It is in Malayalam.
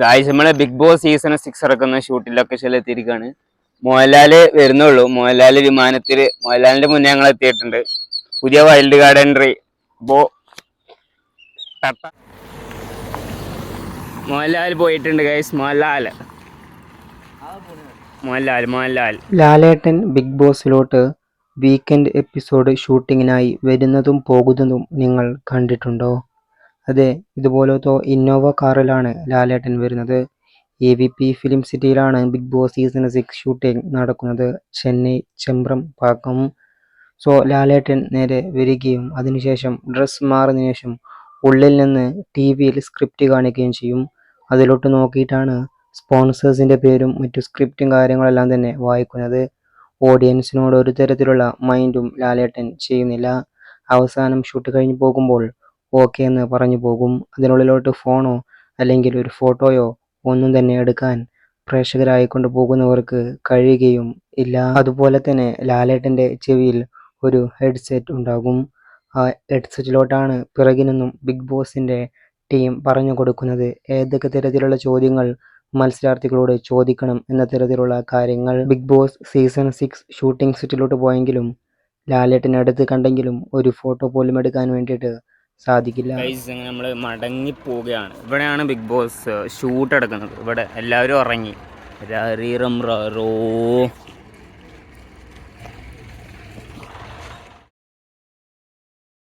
ഗായ്സ് നമ്മളെ ബിഗ് ബോസ് സീസൺ സിക്സ് ഇറക്കുന്ന ഷൂട്ടിൽ ലൊക്കേഷനിൽ എത്തിയിരിക്കുകയാണ് മോഹൻലാൽ വരുന്നുള്ളൂ. മോഹൻലാൽ വിമാനത്തിൽ മോഹൻലാലിന്റെ മുന്നേ ഞങ്ങൾ എത്തിയിട്ടുണ്ട്. പുതിയ വൈൽഡ് കാർഡ് എൻട്രി ബോ ടട്ട. മോഹൻലാൽ പോയിട്ടുണ്ട് ഗൈസ് മോഹൻലാൽ മോഹൻലാൽ മോഹൻലാൽ ലാലേട്ടൻ ബിഗ് ബോസിലോട്ട് വീക്കെൻഡ് എപ്പിസോഡ് ഷൂട്ടിങ്ങിനായി വരുന്നതും പോകുന്നതും നിങ്ങൾ കണ്ടിട്ടുണ്ടോ? അതെ ഇതുപോലത്തെ ഇന്നോവ കാറിലാണ് ലാലേട്ടൻ വരുന്നത്. A V P film സിറ്റിയിലാണ് big boss season six shooting നടക്കുന്നത്. ചെന്നൈ ചെമ്പ്രം പാക്കം. സോ ലാലേട്ടൻ നേരെ വരികയും അതിനുശേഷം ഡ്രസ്സ് മാറിയതിനു ശേഷം ഉള്ളിൽ നിന്ന് ടി വിയിൽ സ്ക്രിപ്റ്റ് കാണിക്കുകയും ചെയ്യും. അതിലോട്ട് നോക്കിയിട്ടാണ് സ്പോൺസേഴ്സിന്റെ പേരും മറ്റു സ്ക്രിപ്റ്റും കാര്യങ്ങളെല്ലാം തന്നെ വായിക്കുന്നത്. ഓഡിയൻസിനോട് ഒരു തരത്തിലുള്ള മൈൻഡും ലാലേട്ടൻ ചെയ്യുന്നില്ല. അവസാനം ഷൂട്ട് കഴിഞ്ഞ് പോകുമ്പോൾ ഓക്കെ എന്ന് പറഞ്ഞു പോകും. അതിനുള്ളിലോട്ട് ഫോണോ അല്ലെങ്കിൽ ഒരു ഫോട്ടോയോ ഒന്നും തന്നെ എടുക്കാൻ പ്രേക്ഷകരായിക്കൊണ്ട് പോകുന്നവർക്ക് കഴിയുകയും ഇല്ല. അതുപോലെ തന്നെ ലാലേട്ടന്റെ ചെവിയിൽ ഒരു ഹെഡ്സെറ്റ് ഉണ്ടാകും. ആ ഹെഡ്സെറ്റിലോട്ടാണ് പിറകിൽ നിന്നും ബിഗ് ബോസിന്റെ ടീം പറഞ്ഞു കൊടുക്കുന്നത്. ഏതൊക്കെ തരത്തിലുള്ള ചോദ്യങ്ങൾ മത്സരാർത്ഥികളോട് ചോദിക്കണം എന്ന തരത്തിലുള്ള കാര്യങ്ങൾ. Big boss season six shooting സെറ്റിലോട്ട് പോയെങ്കിലും ലാലേട്ടനടുത്ത് കണ്ടെങ്കിലും ഒരു ഫോട്ടോ പോലും എടുക്കാൻ വേണ്ടിയിട്ട് സാധിക്കില്ല. നമ്മൾ മടങ്ങി പോവുകയാണ്. ഇവിടെയാണ് ബിഗ് ബോസ് ഷൂട്ട് എടുക്കുന്നത്. ഇവിടെ എല്ലാവരും ഇറങ്ങി റീറം റോ.